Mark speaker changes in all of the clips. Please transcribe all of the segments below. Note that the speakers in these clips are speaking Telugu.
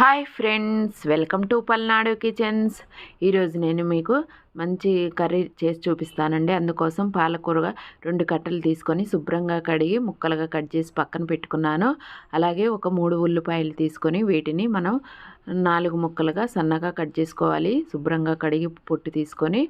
Speaker 1: Hi friends welcome to Palnadu kitchens. ఈరోజు నేను మీకు మంచి కర్రీ చేసి చూపిస్తానండి. అందుకోసం పాలకూరగా రెండు కట్టలు తీసుకొని శుభ్రంగా కడిగి ముక్కలుగా కట్ చేసి పక్కన పెట్టుకున్నాను. అలాగే ఒక మూడు ఉల్లిపాయలు తీసుకొని వీటిని మనం నాలుగు ముక్కలుగా సన్నగా కట్ చేసుకోవాలి. శుభ్రంగా కడిగి పొట్టు తీసుకొని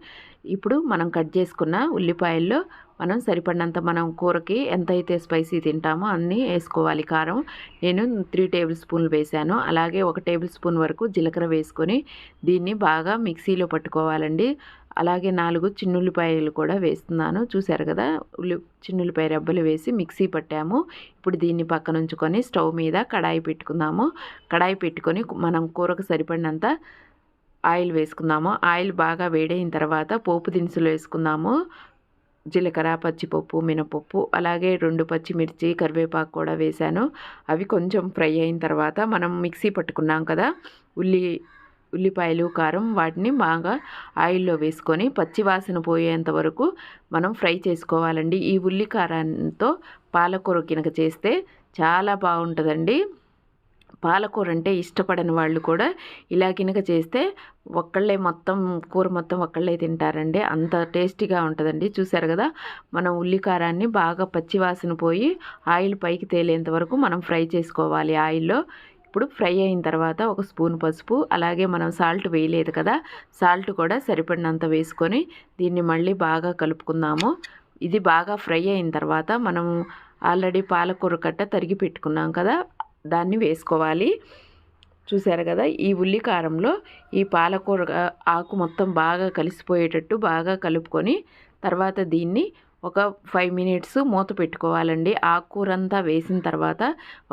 Speaker 1: ఇప్పుడు మనం కట్ చేసుకున్న ఉల్లిపాయల్లో మనం సరిపడినంత మనం కూరకి ఎంతైతే స్పైసీ తింటామో అన్నీ వేసుకోవాలి. కారం నేను త్రీ టేబుల్ స్పూన్లు వేసాను అలాగే ఒక టేబుల్ స్పూన్ వరకు జీలకర్ర వేసుకొని దీన్ని బాగా మిక్సీలో పట్టుకోవాలండి. అలాగే నాలుగు చిన్నుల్లిపాయలు కూడా వేస్తున్నాను. చూసారు కదా? ఉల్లి చిన్నుల్లిపాయ రెబ్బలు వేసి మిక్సీ పట్టాము. ఇప్పుడు దీన్ని పక్కన ఉంచుకొని స్టవ్ మీద కడాయి పెట్టుకుందాము. కడాయి పెట్టుకొని మనం కూరకు సరిపడినంత ఆయిల్ వేసుకుందాము. ఆయిల్ బాగా వేడైన తర్వాత పోపు దినుసులు వేసుకుందాము. జీలకర్ర పచ్చిపప్పు మినపప్పు అలాగే రెండు పచ్చిమిర్చి కరివేపాకు కూడా వేశాను. అవి కొంచెం ఫ్రై అయిన తర్వాత మనం మిక్సీ పట్టుకున్నాం కదా ఉల్లి ఉల్లిపాయలు కారం వాటిని బాగా ఆయిల్లో వేసుకొని పచ్చి వాసన పోయేంత వరకు మనం ఫ్రై చేసుకోవాలండి. ఈ ఉల్లి కారంతో పాలకూర కినక చేస్తే చాలా బాగుంటుందండి. పాలకూర అంటే ఇష్టపడని వాళ్ళు కూడా ఇలా గినక చేస్తే ఒక్కళ్ళే మొత్తం కూర మొత్తం ఒక్కళ్ళే తింటారండి. అంత టేస్టీగా ఉంటుందండి. చూసారు కదా మనం ఉల్లికారాన్ని బాగా పచ్చివాసన పోయి ఆయిల్ పైకి తేలేంత వరకు మనం ఫ్రై చేసుకోవాలి ఆయిల్లో. ఇప్పుడు ఫ్రై అయిన తర్వాత ఒక స్పూన్ పసుపు అలాగే మనం సాల్ట్ వేయలేదు కదా సాల్ట్ కూడా సరిపడినంత వేసుకొని దీన్ని మళ్ళీ బాగా కలుపుకుందాము. ఇది బాగా ఫ్రై అయిన తర్వాత మనం ఆల్రెడీ పాలకూర కట్ట తరిగి పెట్టుకున్నాం కదా దాన్ని వేసుకోవాలి. చూసారు కదా ఈ ఉల్లి కారంలో ఈ పాలకూర ఆకు మొత్తం బాగా కలిసిపోయేటట్టు బాగా కలుపుకొని తర్వాత దీన్ని ఒక ఫైవ్ మినిట్స్ మూత పెట్టుకోవాలండి. ఆకుకూర అంతా వేసిన తర్వాత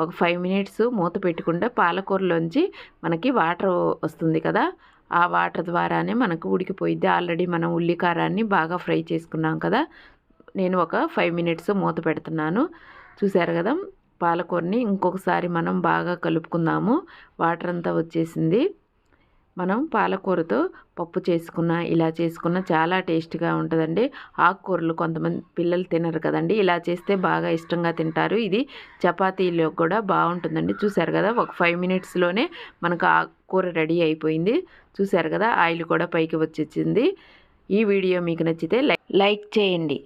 Speaker 1: ఒక ఫైవ్ మినిట్స్ మూత పెట్టుకుంటే పాలకూరలోంచి మనకి వాటర్ వస్తుంది కదా ఆ వాటర్ ద్వారానే మనకు ఉడికిపోయిద్ది. ఆల్రెడీ మనం ఉల్లికారాన్ని బాగా ఫ్రై చేసుకున్నాం కదా నేను ఒక ఫైవ్ మినిట్స్ మూత పెడుతున్నాను. చూసారు కదా పాలకూరని ఇంకొకసారి మనం బాగా కలుపుకుందాము. వాటర్ అంతా వచ్చేసింది. మనం పాలకూరతో పప్పు చేసుకున్న ఇలా చేసుకున్న చాలా టేస్ట్గా ఉంటుందండి. ఆకుకూరలు కొంతమంది పిల్లలు తినరు కదండి. ఇలా చేస్తే బాగా ఇష్టంగా తింటారు. ఇది చపాతీలో కూడా బాగుంటుందండి. చూసారు కదా ఒక ఫైవ్ మినిట్స్లోనే మనకు ఆకుకూర రెడీ అయిపోయింది. చూసారు కదా ఆయిల్ కూడా పైకి వచ్చేసింది. ఈ వీడియో మీకు నచ్చితే లైక్ చేయండి.